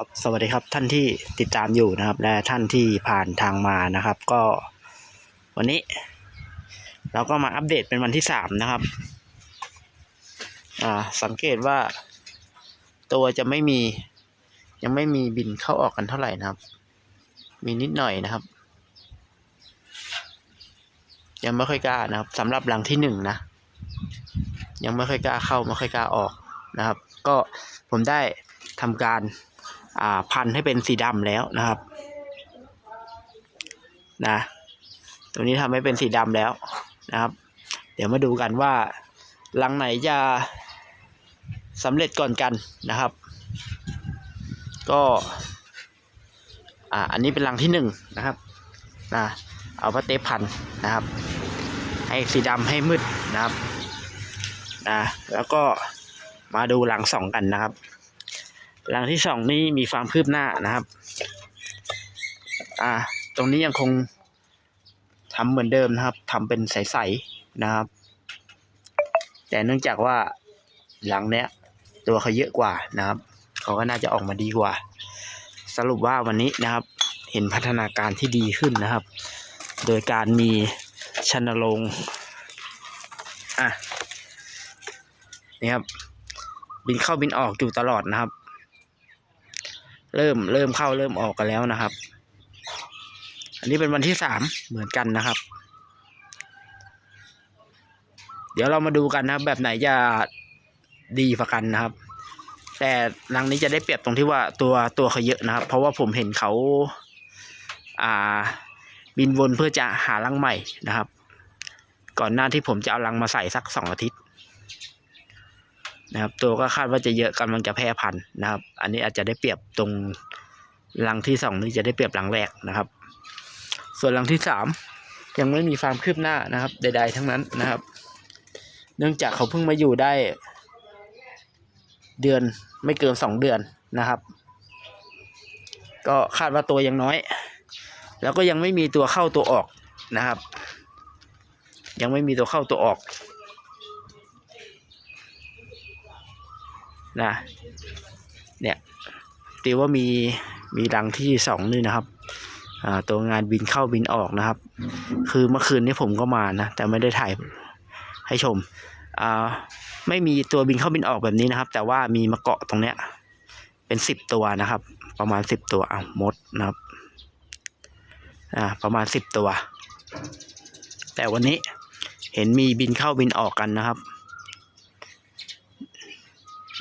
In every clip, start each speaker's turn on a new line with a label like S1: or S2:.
S1: ครับสวัสดีครับท่านที่ติดตามอยู่นะครับ และท่านที่ผ่านทางมานะครับ ก็วันนี้ เราก็มาอัปเดตเป็นวันที่สามนะครับ อ่า สังเกตว่า ตัวจะไม่มี ยังไม่มีบินเข้าออกกันเท่าไหร่นะครับ มีนิดหน่อยนะครับ ยังไม่ค่อยกล้านะครับสำหรับหลังที่หนึ่งนะ ยังไม่ค่อยกล้าเข้าไม่ค่อยกล้าออกนะครับ ก็ผมได้ทำการ พันให้เป็นสีดำแล้วนะครับนะตัวนี้ทำให้เป็นสีดำแล้วนะครับ เดี๋ยวมาดูกันว่าลังไหนจะสำเร็จก่อนกันนะครับ ก็อ่าอันนี้เป็นรังที่หนึ่งนะครับนะเอาพระเทปพันนะครับ ให้สีดำให้มืดนะครับนะแล้วก็มาดูหลังสองกันนะครับ หลังที่สองนี่มีความคืบหน้านะครับ อ่า ตรงนี้ยังคงทำเหมือนเดิมนะครับทำเป็นใสๆนะครับ แต่เนื่องจากว่าหลังเนี้ย ตัวเขาเยอะกว่านะครับเขาก็น่าจะออกมาดีกว่า สรุปว่าวันนี้นะครับ เห็นพัฒนาการที่ดีขึ้นนะครับ โดยการมีชันโรงอะนี่ครับบินเข้าบินออกอยู่ตลอดนะครับ เริ่มเริ่มเข้าเริ่มออกกันแล้วนะครับ อันนี้เป็นวันที่สามเหมือนกันนะครับ เดี๋ยวเรามาดูกันนะครับ แบบไหนจะดีกว่ากันนะครับ แต่รังนี้จะได้เปรียบตรงที่ว่าตัวตัวเขาเยอะนะครับ เพราะว่าผมเห็นเขาอ่าบินวนเพื่อจะหารังใหม่นะครับ ก่อนหน้าที่ผมจะเอารังมาใส่สักสองอาทิตย์ นะครับ ตัวก็คาดว่าจะเยอะกำลังจะแพร่พันธุ์นะครับ อันนี้อาจจะได้เปรียบตรงรังที่สองนี่จะได้เปรียบรังแรกนะครับ ส่วนรังที่สามยังไม่มีความคืบหน้านะครับ ใด ๆ ทั้งนั้นนะครับ เนื่องจากเขาเพิ่งมาอยู่ได้ เดือนไม่เกินสองเดือนนะครับ ก็คาดว่าตัวยังน้อย แล้วก็ยังไม่มีตัวเข้าตัวออกนะครับ ยังไม่มีตัวเข้าตัวออก นะเนี่ยตีว่ามีมีรังที่สองนี่นะครับตัวงานบินเข้าบินออกนะครับ คือเมื่อคืนนี้ผมก็มานะแต่ไม่ได้ถ่ายให้ชมไม่มีตัวบินเข้าบินออกแบบนี้นะครับ แต่ว่ามีมาเกาะตรงเนี้ย เป็นสิบตัวนะครับ ประมาณสิบตัวอะมดนะครับอ่าประมาณสิบตัว แต่วันนี้เห็นมีบินเข้าบินออกกันนะครับ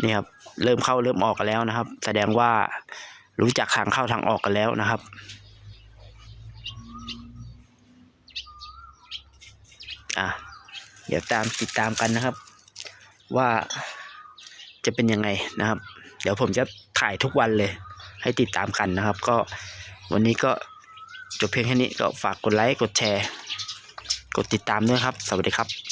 S1: นี่ครับเริ่มเข้าเริ่มออกกันแล้วนะครับ แสดงว่ารู้จักทางเข้าทางออกกันแล้วนะครับ อะเดี๋ยวตามติดตามกันนะครับ ว่าจะเป็นยังไงนะครับ เดี๋ยวผมจะถ่ายทุกวันเลย ให้ติดตามกันนะครับ ก็วันนี้ก็จบเพียงแค่นี้ก็ฝากกดไลค์กดแชร์ กดติดตามด้วยครับ สวัสดีครับ